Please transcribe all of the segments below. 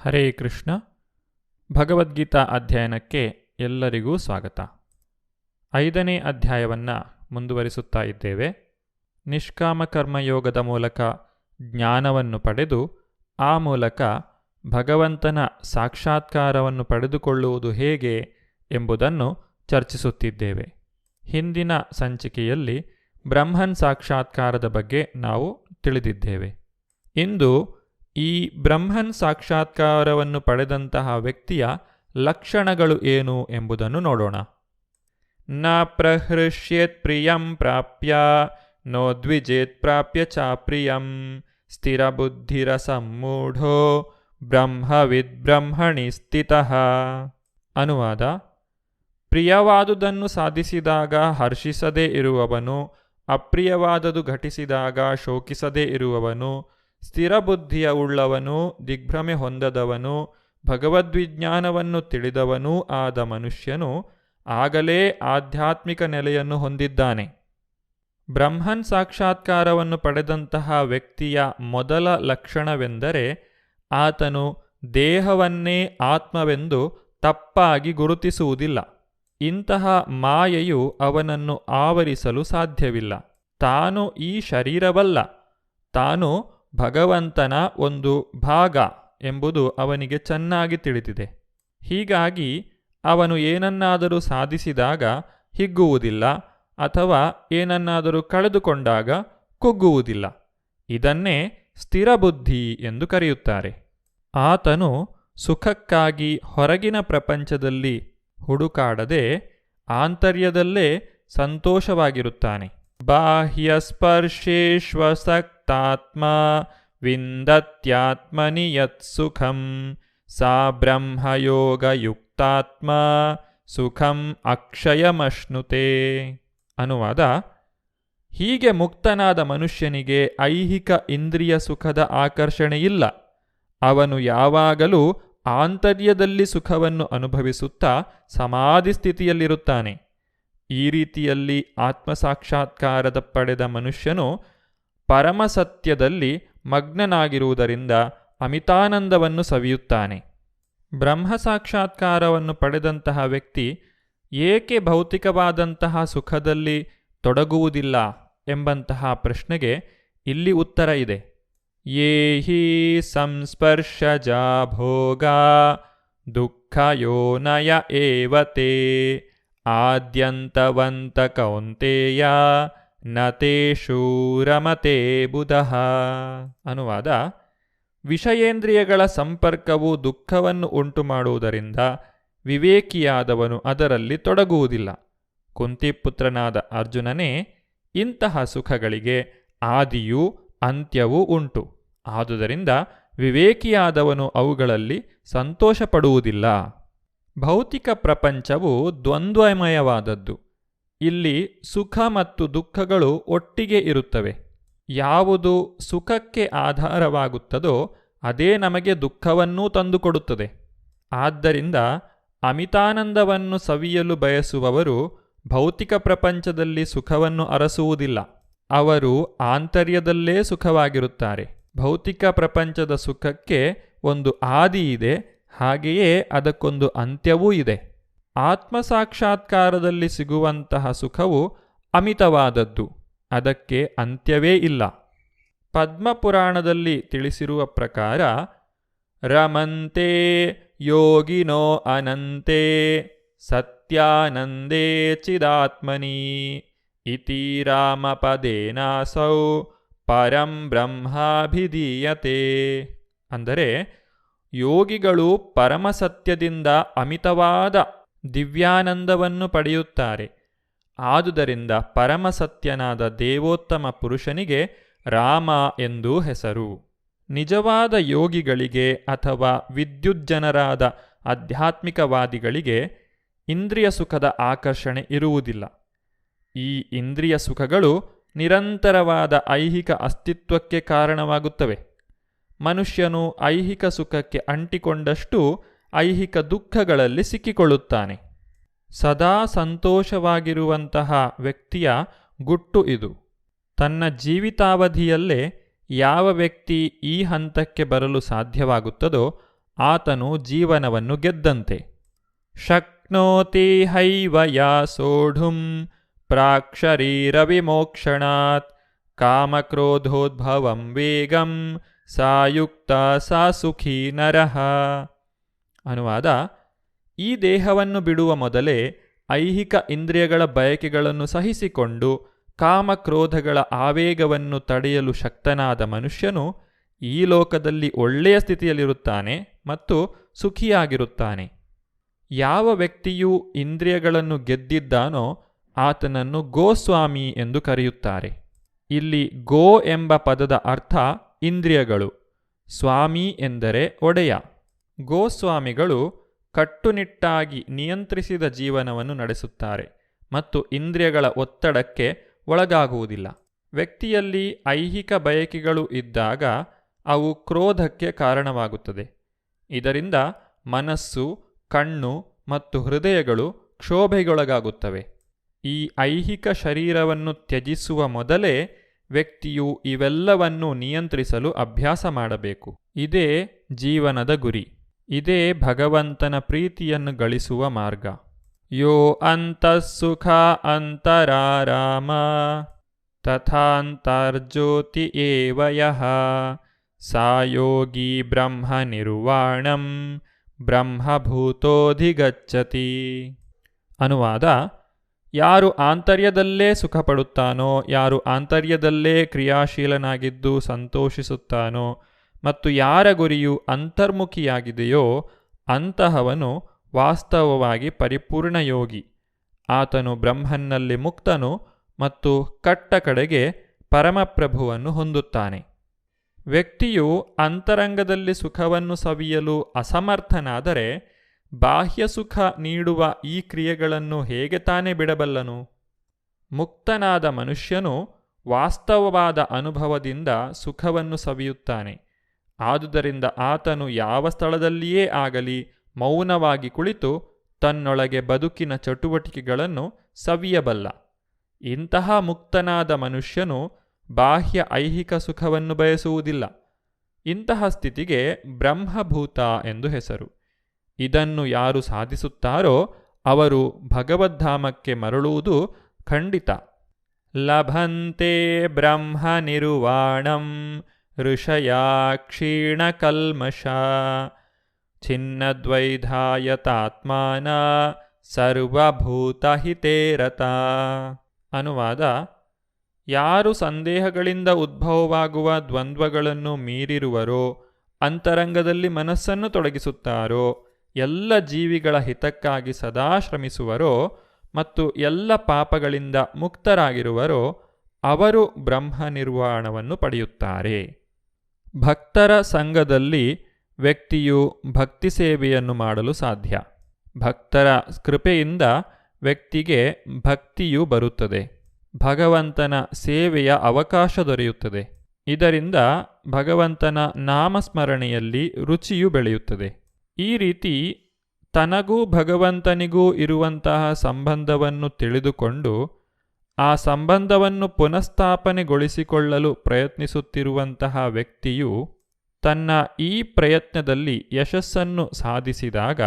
ಹರೇ ಕೃಷ್ಣ. ಭಗವದ್ಗೀತಾ ಅಧ್ಯಯನಕ್ಕೆ ಎಲ್ಲರಿಗೂ ಸ್ವಾಗತ. ಐದನೇ ಅಧ್ಯಾಯವನ್ನು ಮುಂದುವರಿಸುತ್ತಾ ಇದ್ದೇವೆ. ನಿಷ್ಕಾಮ ಕರ್ಮಯೋಗದ ಮೂಲಕ ಜ್ಞಾನವನ್ನು ಪಡೆದು, ಆ ಮೂಲಕ ಭಗವಂತನ ಸಾಕ್ಷಾತ್ಕಾರವನ್ನು ಪಡೆದುಕೊಳ್ಳುವುದು ಹೇಗೆ ಎಂಬುದನ್ನು ಚರ್ಚಿಸುತ್ತಿದ್ದೇವೆ. ಹಿಂದಿನ ಸಂಚಿಕೆಯಲ್ಲಿ ಬ್ರಹ್ಮನ್ ಸಾಕ್ಷಾತ್ಕಾರದ ಬಗ್ಗೆ ನಾವು ತಿಳಿದಿದ್ದೇವೆ. ಇಂದು ಈ ಬ್ರಹ್ಮನ್ ಸಾಕ್ಷಾತ್ಕಾರವನ್ನು ಪಡೆದಂತಹ ವ್ಯಕ್ತಿಯ ಲಕ್ಷಣಗಳು ಏನು ಎಂಬುದನ್ನು ನೋಡೋಣ. ನ ಪ್ರಹೃಷ್ಯೇತ್ ಪ್ರಿಯಂ ಪ್ರಾಪ್ಯ, ನೋ ದ್ವಿಜೇತ್ ಪ್ರಾಪ್ಯ ಚಾಪ್ರಿಯಂ ಸ್ಥಿರಬುದ್ಧಿರ ಸಮ್ಮೂಢೋ ಬ್ರಹ್ಮವಿದ್ ಬ್ರಹ್ಮಣಿ ಸ್ಥಿತಃ. ಅನುವಾದ, ಪ್ರಿಯವಾದುದನ್ನು ಸಾಧಿಸಿದಾಗ ಹರ್ಷಿಸದೇ ಇರುವವನು, ಅಪ್ರಿಯವಾದದು ಘಟಿಸಿದಾಗ ಶೋಕಿಸದೇ ಇರುವವನು ಸ್ಥಿರಬುದ್ಧಿಯ ಉಳ್ಳವನು ದಿಗ್ಭ್ರಮೆ ಹೊಂದದವನು ಭಗವದ್ವಿಜ್ಞಾನವನ್ನು ತಿಳಿದವನೂ ಆದ ಮನುಷ್ಯನು ಆಗಲೇ ಆಧ್ಯಾತ್ಮಿಕ ನೆಲೆಯನ್ನು ಹೊಂದಿದ್ದಾನೆ. ಬ್ರಹ್ಮನ್ ಸಾಕ್ಷಾತ್ಕಾರವನ್ನು ಪಡೆದಂತಹ ವ್ಯಕ್ತಿಯ ಮೊದಲ ಲಕ್ಷಣವೆಂದರೆ ಆತನು ದೇಹವನ್ನೇ ಆತ್ಮವೆಂದು ತಪ್ಪಾಗಿ ಗುರುತಿಸುವುದಿಲ್ಲ. ಇಂತಹ ಮಾಯೆಯು ಅವನನ್ನು ಆವರಿಸಲು ಸಾಧ್ಯವಿಲ್ಲ. ತಾನು ಈ ಶರೀರವಲ್ಲ. ತಾನು ಭಗವಂತನ ಒಂದು ಭಾಗ ಎಂಬುದು ಅವನಿಗೆ ಚೆನ್ನಾಗಿ ತಿಳಿದಿದೆ. ಹೀಗಾಗಿ ಅವನು ಏನನ್ನಾದರೂ ಸಾಧಿಸಿದಾಗ ಹಿಗ್ಗುವುದಿಲ್ಲ ಅಥವಾ ಏನನ್ನಾದರೂ ಕಳೆದುಕೊಂಡಾಗ ಕುಗ್ಗುವುದಿಲ್ಲ. ಇದನ್ನೇ ಸ್ಥಿರಬುದ್ಧಿ ಎಂದು ಕರೆಯುತ್ತಾರೆ. ಆತನು ಸುಖಕ್ಕಾಗಿ ಹೊರಗಿನ ಪ್ರಪಂಚದಲ್ಲಿ ಹುಡುಕಾಡದೆ ಆಂತರ್ಯದಲ್ಲೇ ಸಂತೋಷವಾಗಿರುತ್ತಾನೆ. ವಿಂದತ್ಯಾತ್ಮನಿ ಯತ್ಸುಖಂ ಸಾ ಬ್ರಹ್ಮಯೋಗಯುಕ್ತಾತ್ಮ ಸುಖಂ ಅಕ್ಷಯಮಶ್ನುತೆ ಅನುವಾದ ಹೀಗೆ ಮುಕ್ತನಾದ ಮನುಷ್ಯನಿಗೆ ಐಹಿಕ ಇಂದ್ರಿಯ ಸುಖದ ಆಕರ್ಷಣೆಯಿಲ್ಲ ಅವನು ಯಾವಾಗಲೂ ಆಂತರ್ಯದಲ್ಲಿ ಸುಖವನ್ನು ಅನುಭವಿಸುತ್ತಾ ಸಮಾಧಿ ಸ್ಥಿತಿಯಲ್ಲಿರುತ್ತಾನೆ. ಈ ರೀತಿಯಲ್ಲಿ ಆತ್ಮಸಾಕ್ಷಾತ್ಕಾರದ ಪಡೆದ ಮನುಷ್ಯನು ಪರಮಸತ್ಯದಲ್ಲಿ ಮಗ್ನನಾಗಿರುವುದರಿಂದ ಅಮಿತಾನಂದವನ್ನು ಸವಿಯುತ್ತಾನೆ. ಬ್ರಹ್ಮ ಸಾಕ್ಷಾತ್ಕಾರವನ್ನು ಪಡೆದಂತಹ ವ್ಯಕ್ತಿ ಏಕೆ ಭೌತಿಕವಾದಂತಹ ಸುಖದಲ್ಲಿ ತೊಡಗುವುದಿಲ್ಲ ಎಂಬಂತಹ ಪ್ರಶ್ನೆಗೆ ಇಲ್ಲಿ ಉತ್ತರ ಇದೆ. ಏಹಿ ಸಂಸ್ಪರ್ಶ ಸಂಸ್ಪರ್ಶಜಾ ಭೋಗ ದುಃಖಯೋನಯ ಏವತೆ ಆದ್ಯಂತವಂತ ಕೌಂತೆಯ ನತೇಷು ರಮತೆ ಬುಧಃ. ಅನುವಾದ, ವಿಷಯೇಂದ್ರಿಯಗಳ ಸಂಪರ್ಕವು ದುಃಖವನ್ನು ಉಂಟು ಮಾಡುವುದರಿಂದ ವಿವೇಕಿಯಾದವನು ಅದರಲ್ಲಿ ತೊಡಗುವುದಿಲ್ಲ. ಕುಂತಿಪುತ್ರನಾದ ಅರ್ಜುನನೇ, ಇಂತಹ ಸುಖಗಳಿಗೆ ಆದಿಯೂ ಅಂತ್ಯವೂ ಉಂಟು. ಆದುದರಿಂದ ವಿವೇಕಿಯಾದವನು ಅವುಗಳಲ್ಲಿ ಸಂತೋಷಪಡುವುದಿಲ್ಲ. ಭೌತಿಕ ಪ್ರಪಂಚವು ದ್ವಂದ್ವಮಯವಾದದ್ದು. ಇಲ್ಲಿ ಸುಖ ಮತ್ತು ದುಃಖಗಳು ಒಟ್ಟಿಗೆ ಇರುತ್ತವೆ. ಯಾವುದು ಸುಖಕ್ಕೆ ಆಧಾರವಾಗುತ್ತದೋ ಅದೇ ನಮಗೆ ದುಃಖವನ್ನೂ ತಂದುಕೊಡುತ್ತದೆ. ಆದ್ದರಿಂದ ಅಮಿತಾನಂದವನ್ನು ಸವಿಯಲು ಬಯಸುವವರು ಭೌತಿಕ ಪ್ರಪಂಚದಲ್ಲಿ ಸುಖವನ್ನು ಅರಸುವುದಿಲ್ಲ. ಅವರು ಆಂತರ್ಯದಲ್ಲೇ ಸುಖವಾಗಿರುತ್ತಾರೆ. ಭೌತಿಕ ಪ್ರಪಂಚದ ಸುಖಕ್ಕೆ ಒಂದು ಆದಿ ಇದೆ, ಹಾಗೆಯೇ ಅದಕ್ಕೊಂದು ಅಂತ್ಯವೂ ಇದೆ. ಆತ್ಮಸಾಕ್ಷಾತ್ಕಾರದಲ್ಲಿ ಸಿಗುವಂತಹ ಸುಖವು ಅಮಿತವಾದದ್ದು. ಅದಕ್ಕೆ ಅಂತ್ಯವೇ ಇಲ್ಲ. ಪದ್ಮಪುರಾಣದಲ್ಲಿ ತಿಳಿಸಿರುವ ಪ್ರಕಾರ, ರಮಂತೆ ಯೋಗಿನೋ ಅನಂತೆ ಸತ್ಯಾನಂದೇ ಚಿದಾತ್ಮನಿ ಇತಿ ರಾಮಪದೇನಾಸೌ ಪರಂ ಬ್ರಹ್ಮಾಭಿಧೀಯತೆ. ಅಂದರೆ ಯೋಗಿಗಳು ಪರಮಸತ್ಯದಿಂದ ಅಮಿತವಾದ ದಿವ್ಯಾನಂದವನ್ನು ಪಡೆಯುತ್ತಾರೆ. ಆದುದರಿಂದ ಪರಮಸತ್ಯನಾದ ದೇವೋತ್ತಮ ಪುರುಷನಿಗೆ ರಾಮ ಎಂದೂ ಹೆಸರು. ನಿಜವಾದ ಯೋಗಿಗಳಿಗೆ ಅಥವಾ ವಿದ್ಯುಜ್ಜನರಾದ ಆಧ್ಯಾತ್ಮಿಕವಾದಿಗಳಿಗೆ ಇಂದ್ರಿಯ ಸುಖದ ಆಕರ್ಷಣೆ ಇರುವುದಿಲ್ಲ. ಈ ಇಂದ್ರಿಯ ಸುಖಗಳು ನಿರಂತರವಾದ ಐಹಿಕ ಅಸ್ತಿತ್ವಕ್ಕೆ ಕಾರಣವಾಗುತ್ತವೆ. ಮನುಷ್ಯನು ಐಹಿಕ ಸುಖಕ್ಕೆ ಅಂಟಿಕೊಂಡಷ್ಟು ಐಹಿಕ ದುಃಖಗಳಲ್ಲಿ ಸಿಕ್ಕಿಕೊಳ್ಳುತ್ತಾನೆ. ಸದಾ ಸಂತೋಷವಾಗಿರುವಂತಹ ವ್ಯಕ್ತಿಯ ಗುಟ್ಟು ಇದು. ತನ್ನ ಜೀವಿತಾವಧಿಯಲ್ಲೇ ಯಾವ ವ್ಯಕ್ತಿ ಈ ಹಂತಕ್ಕೆ ಬರಲು ಸಾಧ್ಯವಾಗುತ್ತದೋ ಆತನು ಜೀವನವನ್ನು ಗೆದ್ದಂತೆ. ಶಕ್ನೋತಿ ಹೈವಯ ಸೋಢುಂ ಸೋಢುಂ ಪ್ರಾಕ್ಷರೀರವಿಮೋಕ್ಷಣಾತ್ ಕಾಮಕ್ರೋಧೋದ್ಭವಂ ವೇಗಂ ಸಾಯುಕ್ತ ಸಾ ಸುಖೀ ನರಹ ಅನುವಾದ, ಈ ದೇಹವನ್ನು ಬಿಡುವ ಮೊದಲೇ ಐಹಿಕ ಇಂದ್ರಿಯಗಳ ಬಯಕೆಗಳನ್ನು ಸಹಿಸಿಕೊಂಡು ಕಾಮಕ್ರೋಧಗಳ ಆವೇಗವನ್ನು ತಡೆಯಲು ಶಕ್ತನಾದ ಮನುಷ್ಯನು ಈ ಲೋಕದಲ್ಲಿ ಒಳ್ಳೆಯ ಸ್ಥಿತಿಯಲ್ಲಿರುತ್ತಾನೆ ಮತ್ತು ಸುಖಿಯಾಗಿರುತ್ತಾನೆ. ಯಾವ ವ್ಯಕ್ತಿಯು ಇಂದ್ರಿಯಗಳನ್ನು ಗೆದ್ದಿದ್ದಾನೋ ಆತನನ್ನು ಗೋಸ್ವಾಮಿ ಎಂದು ಕರೆಯುತ್ತಾರೆ. ಇಲ್ಲಿ ಗೋ ಎಂಬ ಪದದ ಅರ್ಥ ಇಂದ್ರಿಯಗಳು, ಸ್ವಾಮಿ ಎಂದರೆ ಒಡೆಯ. ಗೋಸ್ವಾಮಿಗಳು ಕಟ್ಟುನಿಟ್ಟಾಗಿ ನಿಯಂತ್ರಿಸಿದ ಜೀವನವನ್ನು ನಡೆಸುತ್ತಾರೆ ಮತ್ತು ಇಂದ್ರಿಯಗಳ ಒತ್ತಡಕ್ಕೆ ಒಳಗಾಗುವುದಿಲ್ಲ. ವ್ಯಕ್ತಿಯಲ್ಲಿ ಐಹಿಕ ಬಯಕೆಗಳು ಇದ್ದಾಗ ಅವು ಕ್ರೋಧಕ್ಕೆ ಕಾರಣವಾಗುತ್ತದೆ. ಇದರಿಂದ ಮನಸ್ಸು, ಕಣ್ಣು ಮತ್ತು ಹೃದಯಗಳು ಕ್ಷೋಭೆಗೊಳಗಾಗುತ್ತವೆ. ಈ ಐಹಿಕ ಶರೀರವನ್ನು ತ್ಯಜಿಸುವ ಮೊದಲೇ ವ್ಯಕ್ತಿಯು ಇವೆಲ್ಲವನ್ನು ನಿಯಂತ್ರಿಸಲು ಅಭ್ಯಾಸ ಮಾಡಬೇಕು. ಇದೇ ಜೀವನದ ಗುರಿ. ಇದೇ ಭಗವಂತನ ಪ್ರೀತಿಯನ್ನು ಗಳಿಸುವ ಮಾರ್ಗ. ಯೋ ಅಂತಃಸುಖ ಅಂತರಾರಾಮ, ತಥಾಂತರ್ಜ್ಯೋತಿ ಏವಯಃ ಸಾಯೋಗಿ ಬ್ರಹ್ಮ ನಿರ್ವಾಣಂ, ಬ್ರಹ್ಮಭೂತೋಧಿಗಚ್ಚತಿ. ಅನುವಾದ, ಯಾರು ಆಂತರ್ಯದಲ್ಲೇ ಸುಖಪಡುತ್ತಾನೋ, ಯಾರು ಆಂತರ್ಯದಲ್ಲೇ ಕ್ರಿಯಾಶೀಲನಾಗಿದ್ದು ಸಂತೋಷಿಸುತ್ತಾನೋ ಮತ್ತು ಯಾರ ಗುರಿಯು ಅಂತರ್ಮುಖಿಯಾಗಿದೆಯೋ ಅಂತಹವನು ವಾಸ್ತವವಾಗಿ ಪರಿಪೂರ್ಣ ಯೋಗಿ ಆತನು ಬ್ರಹ್ಮನ್ನಲ್ಲಿ ಮುಕ್ತನು ಮತ್ತು ಕಟ್ಟ ಕಡೆಗೆ ಪರಮಪ್ರಭುವನ್ನು ಹೊಂದುತ್ತಾನೆ. ವ್ಯಕ್ತಿಯು ಅಂತರಂಗದಲ್ಲಿ ಸುಖವನ್ನು ಸವಿಯಲು ಅಸಮರ್ಥನಾದರೆ ಬಾಹ್ಯ ಸುಖ ನೀಡುವ ಈ ಕ್ರಿಯೆಗಳನ್ನು ಹೇಗೆ ತಾನೇ ಬಿಡಬಲ್ಲನು? ಮುಕ್ತನಾದ ಮನುಷ್ಯನು ವಾಸ್ತವವಾದ ಅನುಭವದಿಂದ ಸುಖವನ್ನು ಸವಿಯುತ್ತಾನೆ. ಆದುದರಿಂದ ಆತನು ಯಾವ ಸ್ಥಳದಲ್ಲಿಯೇ ಆಗಲಿ ಮೌನವಾಗಿ ಕುಳಿತು ತನ್ನೊಳಗೆ ಬದುಕಿನ ಚಟುವಟಿಕೆಗಳನ್ನು ಸವಿಯಬಲ್ಲ. ಇಂತಹ ಮುಕ್ತನಾದ ಮನುಷ್ಯನು ಬಾಹ್ಯ ಐಹಿಕ ಸುಖವನ್ನು ಬಯಸುವುದಿಲ್ಲ. ಇಂತಹ ಸ್ಥಿತಿಗೆ ಬ್ರಹ್ಮಭೂತ ಎಂದು ಹೆಸರು. ಇದನ್ನು ಯಾರು ಸಾಧಿಸುತ್ತಾರೋ ಅವರು ಭಗವದ್ಧಾಮಕ್ಕೆ ಮರಳುವುದು ಖಂಡಿತ. ಲಭಂತೆ ಬ್ರಹ್ಮ ನಿರ್ವಾಣಂ ಋಷಯಾ ಕ್ಷೀಣಕಲ್ಮಷ ಛಿನ್ನದ್ವೈಧಾಯತಾತ್ಮಾನ ಸರ್ವಭೂತಹಿತೇರತ ಅನುವಾದ ಯಾರು ಸಂದೇಹಗಳಿಂದ ಉದ್ಭವವಾಗುವ ದ್ವಂದ್ವಗಳನ್ನು ಮೀರಿರುವರೋ, ಅಂತರಂಗದಲ್ಲಿ ಮನಸ್ಸನ್ನು ತೊಡಗಿಸುತ್ತಾರೋ, ಎಲ್ಲ ಜೀವಿಗಳ ಹಿತಕ್ಕಾಗಿ ಸದಾ ಶ್ರಮಿಸುವರೋ ಮತ್ತು ಎಲ್ಲ ಪಾಪಗಳಿಂದ ಮುಕ್ತರಾಗಿರುವರೋ, ಅವರು ಬ್ರಹ್ಮ ನಿರ್ವಾಣವನ್ನು ಪಡೆಯುತ್ತಾರೆ. ಭಕ್ತರ ಸಂಘದಲ್ಲಿ ವ್ಯಕ್ತಿಯು ಭಕ್ತಿ ಸೇವೆಯನ್ನು ಮಾಡಲು ಸಾಧ್ಯ. ಭಕ್ತರ ಕೃಪೆಯಿಂದ ವ್ಯಕ್ತಿಗೆ ಭಕ್ತಿಯು ಬರುತ್ತದೆ. ಭಗವಂತನ ಸೇವೆಯ ಅವಕಾಶ ದೊರೆಯುತ್ತದೆ. ಇದರಿಂದ ಭಗವಂತನ ನಾಮಸ್ಮರಣೆಯಲ್ಲಿ ರುಚಿಯು ಬೆಳೆಯುತ್ತದೆ. ಈ ರೀತಿ ತನಗೂ ಭಗವಂತನಿಗೂ ಇರುವಂತಹ ಸಂಬಂಧವನ್ನು ತಿಳಿದುಕೊಂಡು ಆ ಸಂಬಂಧವನ್ನು ಪುನಃಸ್ಥಾಪನೆಗೊಳಿಸಿಕೊಳ್ಳಲು ಪ್ರಯತ್ನಿಸುತ್ತಿರುವಂತಹ ವ್ಯಕ್ತಿಯು ತನ್ನ ಈ ಪ್ರಯತ್ನದಲ್ಲಿ ಯಶಸ್ಸನ್ನು ಸಾಧಿಸಿದಾಗ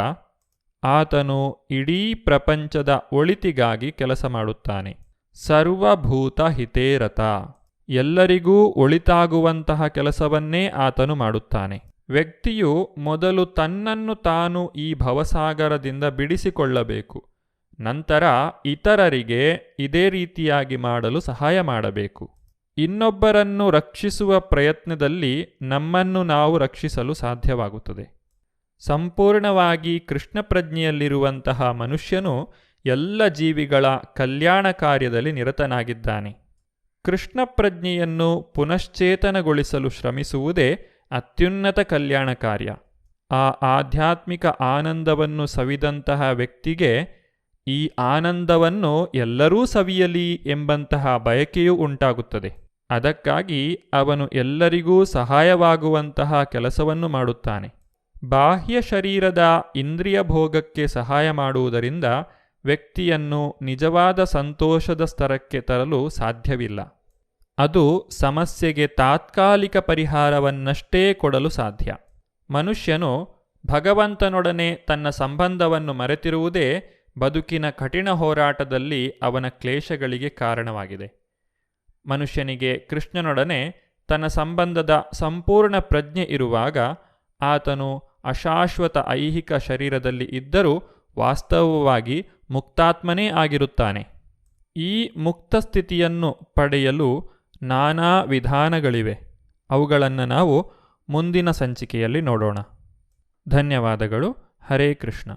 ಆತನು ಇಡೀ ಪ್ರಪಂಚದ ಒಳಿತಿಗಾಗಿ ಕೆಲಸ ಮಾಡುತ್ತಾನೆ. ಸರ್ವಭೂತ ಹಿತೇರತ. ಎಲ್ಲರಿಗೂ ಒಳಿತಾಗುವಂತಹ ಕೆಲಸವನ್ನೇ ಆತನು ಮಾಡುತ್ತಾನೆ. ವ್ಯಕ್ತಿಯು ಮೊದಲು ತನ್ನನ್ನು ತಾನು ಈ ಭವಸಾಗರದಿಂದ ಬಿಡಿಸಿಕೊಳ್ಳಬೇಕು. ನಂತರ ಇತರರಿಗೆ ಇದೇ ರೀತಿಯಾಗಿ ಮಾಡಲು ಸಹಾಯ ಮಾಡಬೇಕು. ಇನ್ನೊಬ್ಬರನ್ನು ರಕ್ಷಿಸುವ ಪ್ರಯತ್ನದಲ್ಲಿ ನಮ್ಮನ್ನು ನಾವು ರಕ್ಷಿಸಲು ಸಾಧ್ಯವಾಗುತ್ತದೆ. ಸಂಪೂರ್ಣವಾಗಿ ಕೃಷ್ಣ ಪ್ರಜ್ಞೆಯಲ್ಲಿರುವಂತಹ ಮನುಷ್ಯನು ಎಲ್ಲ ಜೀವಿಗಳ ಕಲ್ಯಾಣ ಕಾರ್ಯದಲ್ಲಿ ನಿರತನಾಗಿದ್ದಾನೆ. ಕೃಷ್ಣ ಪ್ರಜ್ಞೆಯನ್ನು ಪುನಶ್ಚೇತನಗೊಳಿಸಲು ಶ್ರಮಿಸುವುದೇ ಅತ್ಯುನ್ನತ ಕಲ್ಯಾಣ ಕಾರ್ಯ. ಆ ಆಧ್ಯಾತ್ಮಿಕ ಆನಂದವನ್ನು ಸವಿದಂತಹ ವ್ಯಕ್ತಿಗೆ ಈ ಆನಂದವನ್ನು ಎಲ್ಲರೂ ಸವಿಯಲಿ ಎಂಬಂತಹ ಬಯಕೆಯೂ ಉಂಟಾಗುತ್ತದೆ. ಅದಕ್ಕಾಗಿ ಅವನು ಎಲ್ಲರಿಗೂ ಸಹಾಯವಾಗುವಂತಹ ಕೆಲಸವನ್ನು ಮಾಡುತ್ತಾನೆ. ಬಾಹ್ಯ ಶರೀರದ ಇಂದ್ರಿಯ ಭೋಗಕ್ಕೆ ಸಹಾಯ ಮಾಡುವುದರಿಂದ ವ್ಯಕ್ತಿಯನ್ನು ನಿಜವಾದ ಸಂತೋಷದ ಸ್ತರಕ್ಕೆ ತರಲು ಸಾಧ್ಯವಿಲ್ಲ. ಅದು ಸಮಸ್ಯೆಗೆ ತಾತ್ಕಾಲಿಕ ಪರಿಹಾರವನ್ನಷ್ಟೇ ಕೊಡಲು ಸಾಧ್ಯ. ಮನುಷ್ಯನು ಭಗವಂತನೊಡನೆ ತನ್ನ ಸಂಬಂಧವನ್ನು ಮರೆತಿರುವುದೇ ಬದುಕಿನ ಕಠಿಣ ಹೋರಾಟದಲ್ಲಿ ಅವನ ಕ್ಲೇಶಗಳಿಗೆ ಕಾರಣವಾಗಿದೆ. ಮನುಷ್ಯನಿಗೆ ಕೃಷ್ಣನೊಡನೆ ತನ್ನ ಸಂಬಂಧದ ಸಂಪೂರ್ಣ ಪ್ರಜ್ಞೆ ಇರುವಾಗ ಆತನು ಅಶಾಶ್ವತ ಐಹಿಕ ಶರೀರದಲ್ಲಿ ಇದ್ದರೂ ವಾಸ್ತವವಾಗಿ ಮುಕ್ತಾತ್ಮನೇ ಆಗಿರುತ್ತಾನೆ. ಈ ಮುಕ್ತ ಸ್ಥಿತಿಯನ್ನು ಪಡೆಯಲು ನಾನಾ ವಿಧಾನಗಳಿವೆ. ಅವುಗಳನ್ನು ನಾವು ಮುಂದಿನ ಸಂಚಿಕೆಯಲ್ಲಿ ನೋಡೋಣ. ಧನ್ಯವಾದಗಳು. ಹರೇ ಕೃಷ್ಣ.